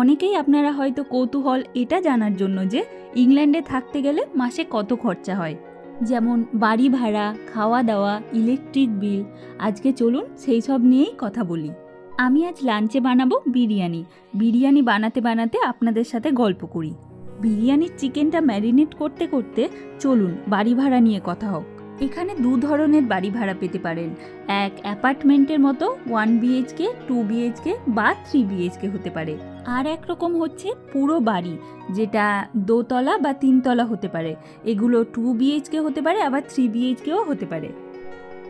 অনেকেই আপনারা হয়তো কৌতূহল এটা জানার জন্য যে ইংল্যান্ডে থাকতে গেলে মাসে কত খরচা হয়। যেমন বাড়ি ভাড়া, খাওয়া দাওয়া, ইলেকট্রিক বিল, আজকে চলুন সেই সব নিয়েই কথা বলি। আমি আজ লাঞ্চে বানাবো বিরিয়ানি। বিরিয়ানি বানাতে বানাতে আপনাদের সাথে গল্প করি। বিরিয়ানির চিকেনটা ম্যারিনেট করতে করতে চলুন বাড়ি ভাড়া নিয়ে কথা হোক। এখানে দু ধরনের বাড়ি ভাড়া পেতে পারেন। এক অ্যাপার্টমেন্টের মতো ওয়ান বিএইচকে টু বিএইচকে বা থ্রি বিএইচকে হতে পারে। আর এক রকম হচ্ছে পুরো বাড়ি, যেটা দোতলা বা তিনতলা হতে পারে। এগুলো টু বিএইচকে হতে পারে, আবার থ্রি বিএইচকেও হতে পারে।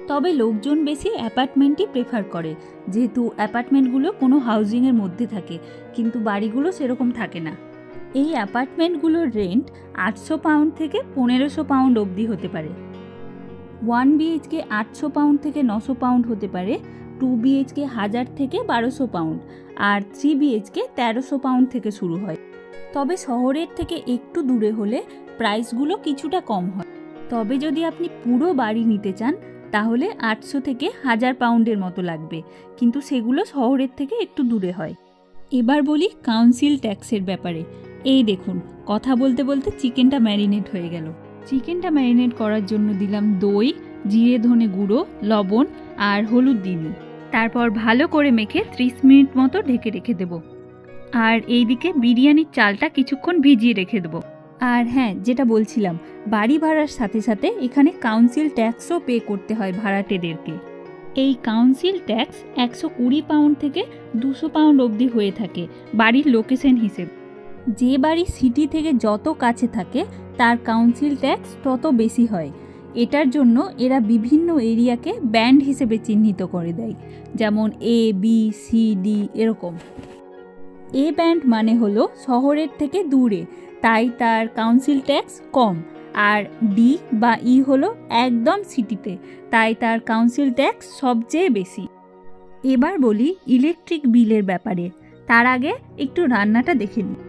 তবে লোকজন বেশি অ্যাপার্টমেন্টই প্রেফার করে, যেহেতু অ্যাপার্টমেন্টগুলো কোনো হাউজিংয়ের মধ্যে থাকে, কিন্তু বাড়িগুলো সেরকম থাকে না। এই অ্যাপার্টমেন্টগুলোর রেন্ট আটশো পাউন্ড থেকে পনেরোশো পাউন্ড অবধি হতে পারে। ওয়ান বিএইচকে আটশো পাউন্ড থেকে নশো পাউন্ড হতে পারে টু বিএইচকে হাজার থেকে বারোশো পাউন্ড আর থ্রি বিএইচকে তেরোশো পাউন্ড থেকে শুরু হয়। তবে শহরের থেকে একটু দূরে হলে প্রাইসগুলো কিছুটা কম হয়। তবে যদি আপনি পুরো বাড়ি নিতে চান, তাহলে আটশো থেকে হাজার পাউন্ডের মতো লাগবে। কিন্তু সেগুলো শহরের থেকে একটু দূরে হয়। এবার বলি কাউন্সিল ট্যাক্সের ব্যাপারে। এই দেখুন, কথা বলতে বলতে চিকেনটা ম্যারিনেট হয়ে গেল। চিকেনটা ম্যারিনেট করার জন্য দিলাম দই, জিরে ধনে গুঁড়ো, লবণ আর হলুদ দিবি তারপর ভালো করে মেখে ত্রিশ মিনিট মতো ঢেকে রেখে দেব। আর এইদিকে বিরিয়ানির চালটা কিছুক্ষণ ভিজিয়ে রেখে দেবো। আর হ্যাঁ যেটা বলছিলাম, বাড়ি ভাড়ার সাথে সাথে এখানে কাউন্সিল ট্যাক্সও পে করতে হয় ভাড়াটেদেরকে। এই কাউন্সিল ট্যাক্স একশো কুড়ি পাউন্ড থেকে দুশো পাউন্ড অবধি হয়ে থাকে বাড়ির লোকেশন হিসেবে। যে বাড়ি সিটি থেকে যত কাছে থাকে, তার কাউন্সিল ট্যাক্স তত বেশি হয়। এটার জন্য এরা বিভিন্ন এরিয়াকে ব্যান্ড হিসেবে চিহ্নিত করে দেয়, যেমন এ বি সি ডি এরকম। এ ব্যান্ড মানে হলো শহরের থেকে দূরে, তাই তার কাউন্সিল ট্যাক্স কম, আর ডি বা ই হলো একদম সিটিতে, তাই তার কাউন্সিল ট্যাক্স সবচেয়ে বেশি। এবার বলি ইলেকট্রিক বিলের ব্যাপারে, তার আগে একটু রান্নাটা দেখে নিই।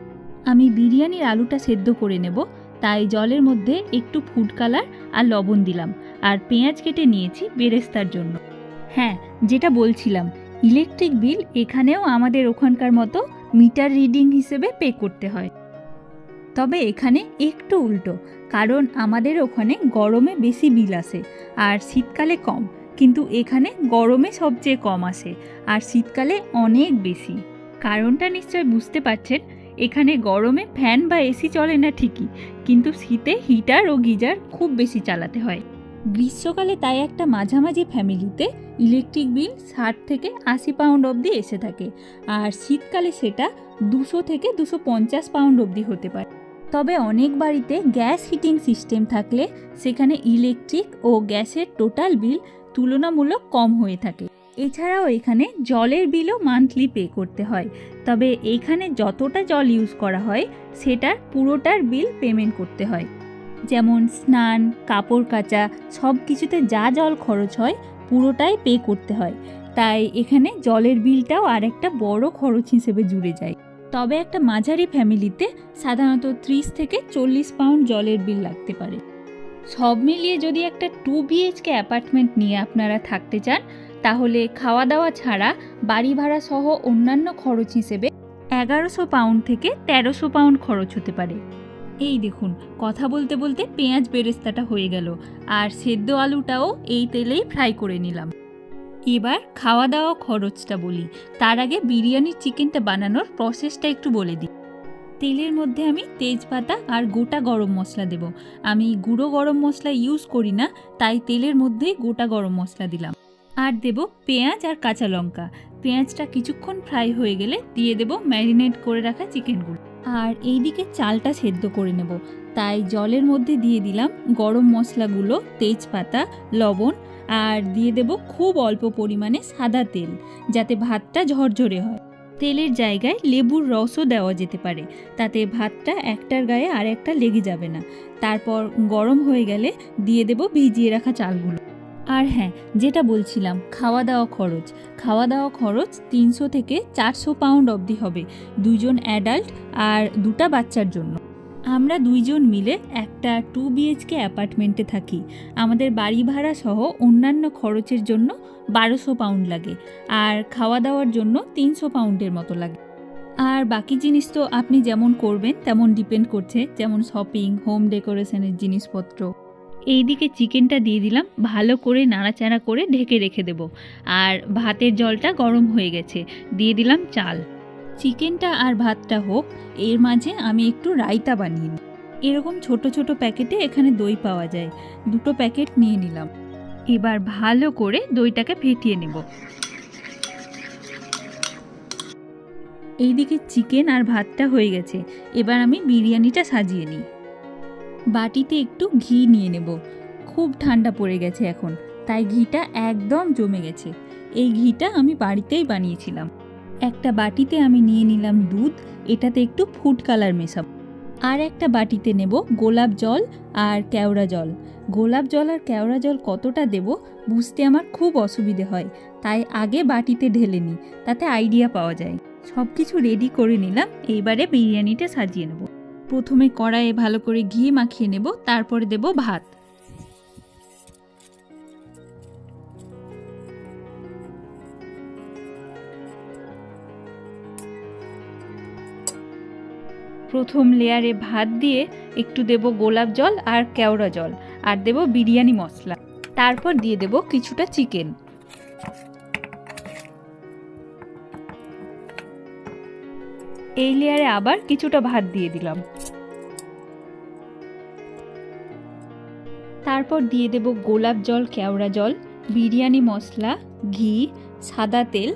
আমি বিরিয়ানির আলুটা সেদ্ধ করে নেব তাই জলের মধ্যে একটু ফুড কালার আর লবণ দিলাম আর পেঁয়াজ কেটে নিয়েছি বেরেস্তার জন্য। হ্যাঁ যেটা বলছিলাম, ইলেকট্রিক বিল এখানেও আমাদের ওখানকার মতো মিটার রিডিং হিসেবে পে করতে হয়। তবে এখানে একটু উল্টো, কারণ আমাদের ওখানে গরমে বেশি বিল আসে আর শীতকালে কম, কিন্তু এখানে গরমে সবচেয়ে কম আসে আর শীতকালে অনেক বেশি। কারণটা নিশ্চয় বুঝতে পারছেন এখানে গরমে ফ্যান বা এসি চলে না ঠিকই, কিন্তু শীতে হিটার ও গিজার খুব বেশি চালাতে হয়। গ্রীষ্মকালে তাই একটা মাঝামাঝি ফ্যামিলিতে ইলেকট্রিক বিল ষাট থেকে আশি পাউন্ড অবধি এসে থাকে, আর শীতকালে সেটা দুশো থেকে দুশো পঞ্চাশ পাউন্ড অবধি হতে পারে। তবে অনেক বাড়িতে গ্যাস হিটিং সিস্টেম থাকলে সেখানে ইলেকট্রিক ও গ্যাসের টোটাল বিল তুলনামূলক কম হয়ে থাকে। এছাড়াও এখানে জলের বিলও মান্থলি পে করতে হয়। তবে এখানে যতটা জল ইউজ করা হয়, সেটার পুরোটার বিল পেমেন্ট করতে হয়। যেমন স্নান, কাপড় কাচা সব কিছুতে যা জল খরচ হয়, পুরোটাই পে করতে হয়। তাই এখানে জলের বিলটাও আর একটা বড় খরচ হিসেবে জুড়ে যায়। তবে একটা মাঝারি ফ্যামিলিতে সাধারণত ত্রিশ থেকে চল্লিশ পাউন্ড জলের বিল লাগতে পারে। সব মিলিয়ে যদি একটা টু বিএইচকে অ্যাপার্টমেন্ট নিয়ে আপনারা থাকতে চান তাহলে খাওয়া দাওয়া ছাড়া বাড়ি ভাড়া সহ অন্যান্য খরচ হিসেবে এগারোশো পাউন্ড থেকে তেরোশো পাউন্ড খরচ হতে পারে। এই দেখুন, কথা বলতে বলতে পেঁয়াজ বেরেস্তাটা হয়ে গেল আর সেদ্ধ আলুটাও এই তেলেই ফ্রাই করে নিলাম। এবার খাওয়া দাওয়া খরচটা বলি, তার আগে বিরিয়ানির চিকেনটা বানানোর প্রসেসটা একটু বলে দিই। তেলের মধ্যে আমি তেজপাতা আর গোটা গরম মশলা দেব। আমি গুঁড়ো গরম মশলা ইউজ করি না, তাই তেলের মধ্যেই গোটা গরম মশলা দিলাম। আর দেব পেঁয়াজ আর কাঁচা লঙ্কা। পেঁয়াজটা কিছুক্ষণ ফ্রাই হয়ে গেলে দিয়ে দেব ম্যারিনেট করে রাখা চিকেনগুলো। আর এইদিকে চালটা সেদ্ধ করে নেব। তাই জলের মধ্যে দিয়ে দিলাম গরম মশলাগুলো, তেজপাতা, লবণ আর দিয়ে দেব খুব অল্প পরিমাণে সাদা তেল, যাতে ভাতটা ঝরঝরে হয়। তেলের জায়গায় লেবুর রসও দেওয়া যেতে পারে। তাতে ভাতটা একটার গায়ে আর একটা লেগে যাবে না। তারপর গরম হয়ে গেলে দিয়ে দেব ভিজিয়ে রাখা চালগুলো। আর হ্যাঁ যেটা বলছিলাম খাওয়া দাওয়া খরচ। খাওয়া দাওয়া খরচ তিনশো থেকে চারশো পাউন্ড অবধি হবে দুজন অ্যাডাল্ট আর দুটা বাচ্চার জন্য। আমরা দুইজন মিলে একটা টু বিএইচকে অ্যাপার্টমেন্টে থাকি। আমাদের বাড়ি ভাড়া সহ অন্যান্য খরচের জন্য বারোশো পাউন্ড লাগে আর খাওয়া দাওয়ার জন্য তিনশো পাউন্ডের মতো লাগে। আর বাকি জিনিস তো আপনি যেমন করবেন, তেমন ডিপেন্ড করছে, যেমন শপিং হোম ডেকোরেশনের জিনিসপত্র। এইদিকে চিকেনটা দিয়ে দিলাম, ভালো করে নাড়াচাড়া করে ঢেকে রেখে দেব। আর ভাতের জলটা গরম হয়ে গেছে, দিয়ে দিলাম চাল। চিকেনটা আর ভাতটা হোক, এর মাঝে আমি একটু রায়তা বানিয়ে নিই। এরকম ছোট ছোট প্যাকেটে এখানে দই পাওয়া যায়। দুটো প্যাকেট নিয়ে নিলাম। এবার ভালো করে দইটাকে ফেটিয়ে নেব। এইদিকে চিকেন আর ভাতটা হয়ে গেছে। এবার আমি বিরিয়ানিটা সাজিয়ে নিই। বাটিতে একটু ঘি নিয়ে নেব। খুব ঠান্ডা পড়ে গেছে এখন, তাই ঘিটা একদম জমে গেছে। এই ঘিটা আমি বাড়িতেই বানিয়েছিলাম। একটা বাটিতে আমি নিয়ে নিলাম দুধ, এটাতে একটু ফুড কালার মেশাব। আর একটা বাটিতে নেব গোলাপ জল আর কেওড়া জল। গোলাপ জল আর কেওড়া জল কতটা দেব বুঝতে আমার খুব অসুবিধে হয়, তাই আগে বাটিতে ঢেলে নিই, তাতে আইডিয়া পাওয়া যায়। সব কিছু রেডি করে নিলাম, এইবারে বিরিয়ানিটা সাজিয়ে নেব। প্রথমে কড়াইয়ে ভালো করে ঘি মাখিয়ে নেব, তারপরে দেব ভাত। প্রথম লেয়ারে ভাত দিয়ে একটু দেব গোলাপ জল আর কেওড়া জল, আর দেব বিরিয়ানি মশলা। তারপর দিয়ে দেব কিছুটা চিকেন। এই লেয়ারে আবার কিছুটা ভাত দিয়ে দিলাম। তারপর দিয়ে দেব গোলাপ জল, কেওড়া জল, বিরিয়ানি মশলা, ঘি, সাদা তেল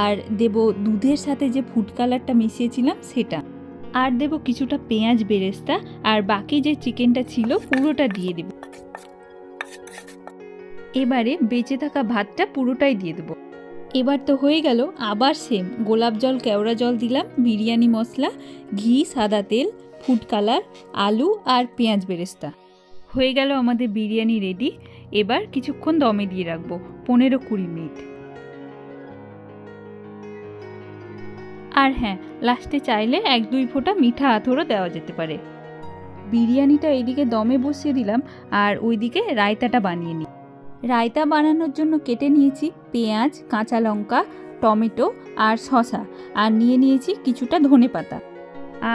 আর দেব দুধের সাথে যে ফুড কালারটা মিশিয়েছিলাম সেটা। আর দেব কিছুটা পেঁয়াজ বেরেস্তা আর বাকি যে চিকেনটা ছিল পুরোটা দিয়ে দেব। এবারে বেঁচে থাকা ভাতটা পুরোটাই দিয়ে দেবো। এবার তো হয়ে গেল, আবার সেম গোলাপ জল, কেওড়া জল দিলাম, বিরিয়ানি মশলা, ঘি, সাদা তেল ফুড কালার আলু আর পেঁয়াজ বেরেস্তা। হয়ে গেল আমাদের বিরিয়ানি রেডি এবার কিছুক্ষণ দমে দিয়ে রাখব, পনেরো কুড়ি মিনিট। আর হ্যাঁ লাস্টে চাইলে এক দুই ফোঁটা মিঠা আথরও দেওয়া যেতে পারে। বিরিয়ানিটা এদিকে দমে বসিয়ে দিলাম, আর ওইদিকে রায়তাটা বানিয়ে নিই। রায়তা বানানোর জন্য কেটে নিয়েছি পেঁয়াজ, কাঁচা লঙ্কা, টমেটো আর শসা, আর নিয়ে নিয়েছি কিছুটা ধনে পাতা।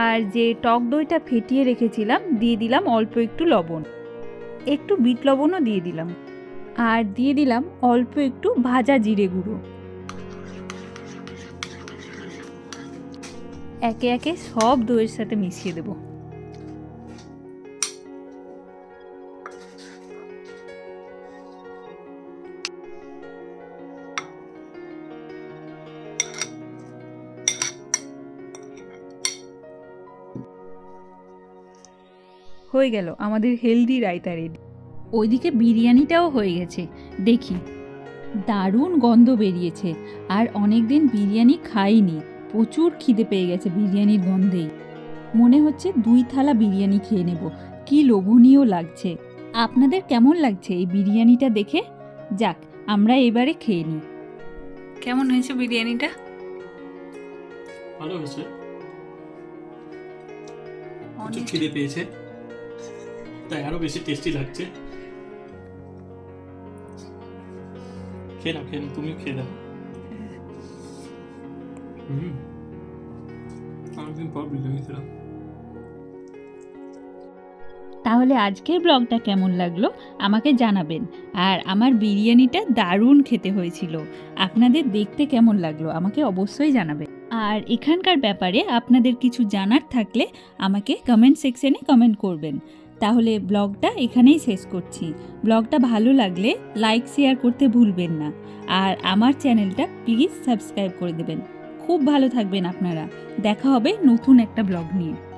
আর যে টক দইটা ফেটিয়ে রেখেছিলাম, দিয়ে দিলাম অল্প একটু লবণ। একটু বিট লবণও দিয়ে দিলাম। আর দিয়ে দিলাম অল্প একটু ভাজা জিরে গুঁড়ো। একে একে সব দইয়ের সাথে মিশিয়ে দেবো। হয়ে গেল আমাদের হেলদি রায়তা রেডি ওইদিকে বিরিয়ানিটাও হয়ে গেছে দেখি। দারুণ গন্ধ বেরিয়েছে আর অনেক দিন বিরিয়ানি খাইনি প্রচুর খিদে পেয়ে গেছে বিরিয়ানির গন্ধেই। মনে হচ্ছে দুই থালা বিরিয়ানি খেয়ে নেব কি লোভনীয় লাগছে। আপনাদের কেমন লাগছে এই বিরিয়ানিটা দেখে? যাক আমরা এবারে খেয়ে নিই। কেমন হয়েছে বিরিয়ানিটা? ভালো হয়েছে। খিদে পেয়েছে। তাই আরও বেশি টেস্টি লাগছে। খেয়ে খেয়ে তুমিও খেয়ে দাও তাহলে আজকের ব্লগটা কেমন লাগল? আমাকে জানাবেন। আর আমার বিরিয়ানিটা দারুণ খেতে হয়েছিল। আপনাদের দেখতে কেমন লাগল? আমাকে অবশ্যই জানাবেন। আর এখানকার ব্যাপারে আপনাদের কিছু জানার থাকলে আমাকে কমেন্ট সেকশনে কমেন্ট করবেন। তাহলে ব্লগটা এখানেই শেষ করছি। ব্লগটা ভালো লাগলে লাইক, শেয়ার করতে ভুলবেন না। আর আমার চ্যানেলটা প্লিজ সাবস্ক্রাইব করে দেবেন। খুব ভালো থাকবেন আপনারা। দেখা হবে নতুন একটা ব্লগ নিয়ে।